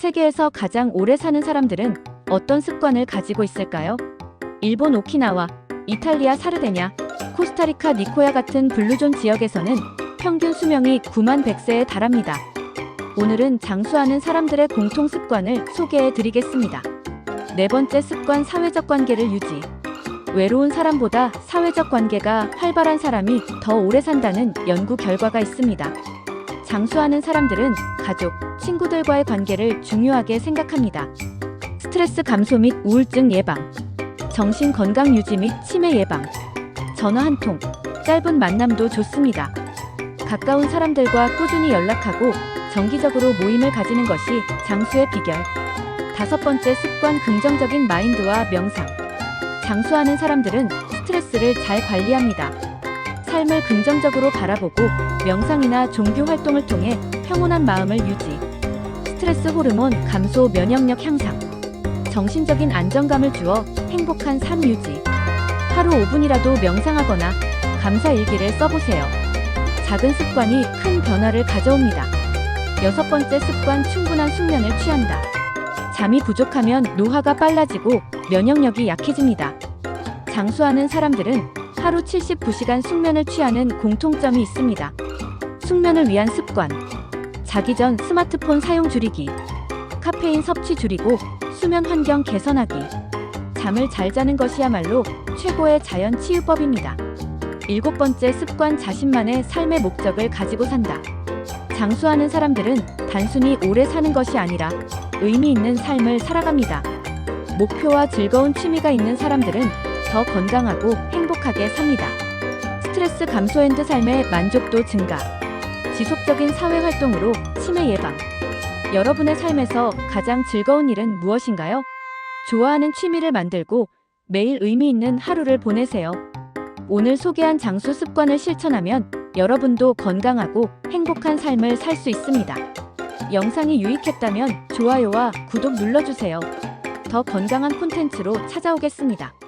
세계에서 가장 오래 사는 사람들은 어떤 습관을 가지고 있을까요? 일본 오키나와, 이탈리아 사르데냐, 코스타리카 니코야 같은 블루존 지역에서는 평균 수명이 9만 100세에 달합니다. 오늘은 장수하는 사람들의 공통 습관을 소개해 드리겠습니다. 네 번째 습관 사회적 관계를 유지. 외로운 사람보다 사회적 관계가 활발한 사람이 더 오래 산다는 연구 결과가 있습니다. 장수하는 사람들은 가족, 친구들과의 관계를 중요하게 생각합니다. 스트레스 감소 및 우울증 예방, 정신 건강 유지 및 치매 예방, 전화 한 통, 짧은 만남도 좋습니다. 가까운 사람들과 꾸준히 연락하고 정기적으로 모임을 가지는 것이 장수의 비결. 다섯 번째 습관 긍정적인 마인드와 명상. 장수하는 사람들은 스트레스를 잘 관리합니다. 삶을 긍정적으로 바라보고 명상이나 종교 활동을 통해 평온한 마음을 유지. 스트레스 호르몬 감소 면역력 향상. 정신적인 안정감을 주어 행복한 삶 유지. 하루 5분이라도 명상하거나 감사 일기를 써보세요. 작은 습관이 큰 변화를 가져옵니다. 여섯 번째 습관 충분한 숙면을 취한다. 잠이 부족하면 노화가 빨라지고 면역력이 약해집니다. 장수하는 사람들은 하루 79시간 숙면을 취하는 공통점이 있습니다. 숙면을 위한 습관. 자기 전 스마트폰 사용 줄이기. 카페인 섭취 줄이고 수면 환경 개선하기. 잠을 잘 자는 것이야말로 최고의 자연 치유법입니다. 일곱 번째 습관 자신만의 삶의 목적을 가지고 산다. 장수하는 사람들은 단순히 오래 사는 것이 아니라 의미 있는 삶을 살아갑니다. 목표와 즐거운 취미가 있는 사람들은 더 건강하고 행복하게 삽니다. 스트레스 감소 앤드 삶의 만족도 증가. 지속적인 사회 활동으로 치매 예방. 여러분의 삶에서 가장 즐거운 일은 무엇인가요? 좋아하는 취미를 만들고 매일 의미 있는 하루를 보내세요. 오늘 소개한 장수 습관을 실천하면 여러분도 건강하고 행복한 삶을 살 수 있습니다. 영상이 유익했다면 좋아요와 구독 눌러주세요. 더 건강한 콘텐츠로 찾아오겠습니다.